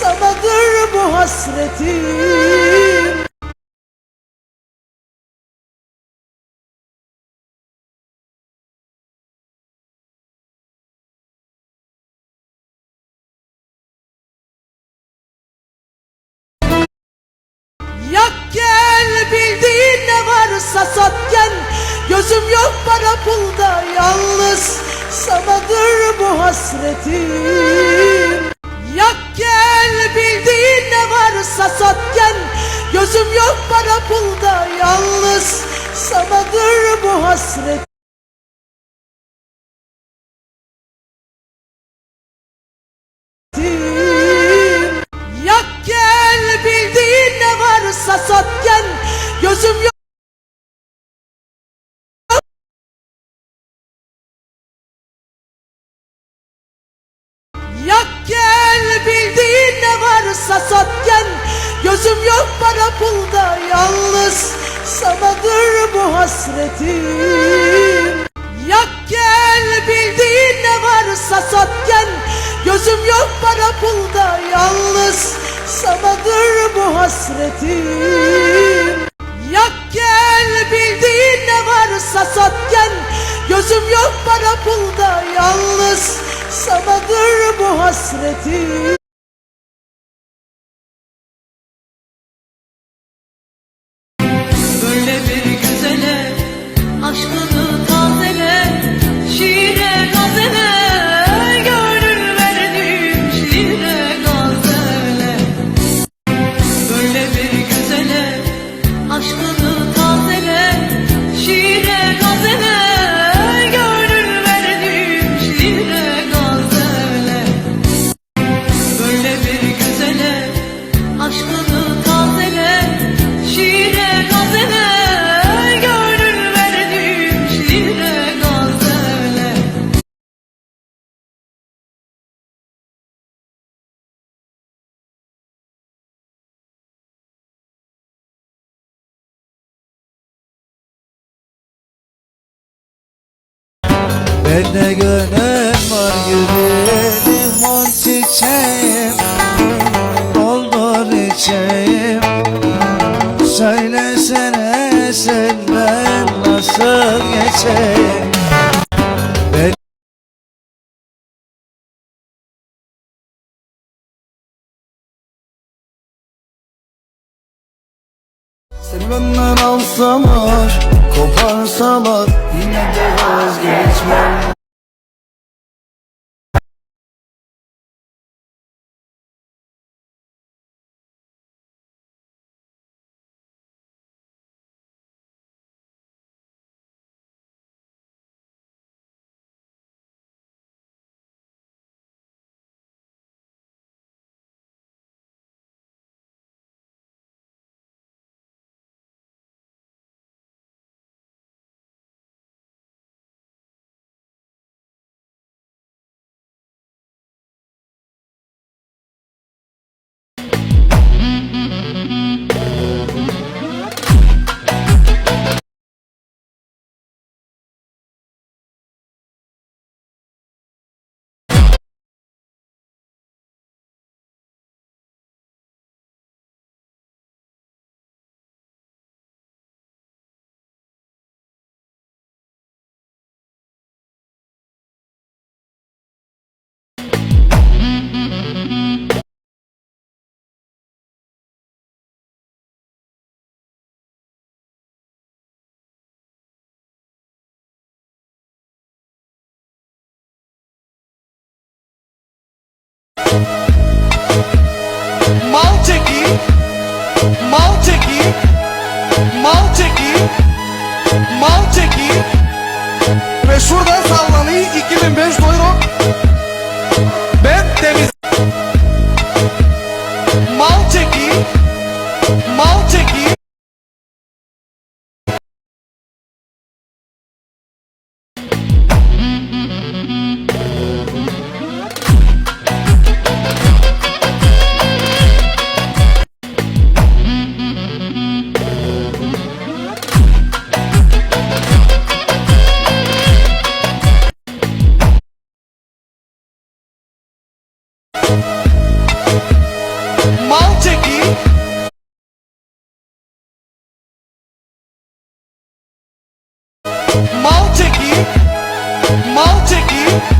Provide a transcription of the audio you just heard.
sanadır bu hasretim. Yak gel bildiğin ne varsa sat Gözüm yok para pulda yalnız. Sanadır bu hasretim gel Gözüm yok para pulda. Yalnız Sanadır bu hasretim Yak gel bildiğin ne varsa sat Gözüm yok. Yak gel bildiğin ne varsa sat gel Gözüm yok para pulda yalnız Sanadır bu hasretim. Yak gel bildiğin ne varsa sat gel. Gözüm yok para pulda yalnız Sanadır bu hasretim. Yak gel bildiğin ne varsa sat gel. Gözüm yok para pulda yalnız Sanadır bu hasretim Bende gönül var yüreğim on çiçeğim. Doldur içeyim. Söylesene senden nasıl geçeyim Seni benden alsalar, koparsalar Yine de vazgeçmem Mal teki, mal teki, mal teki, mal teki ve şuradan sallanıyor 2005 euro. Ben temiz. Maltiki Maltiki Maltiki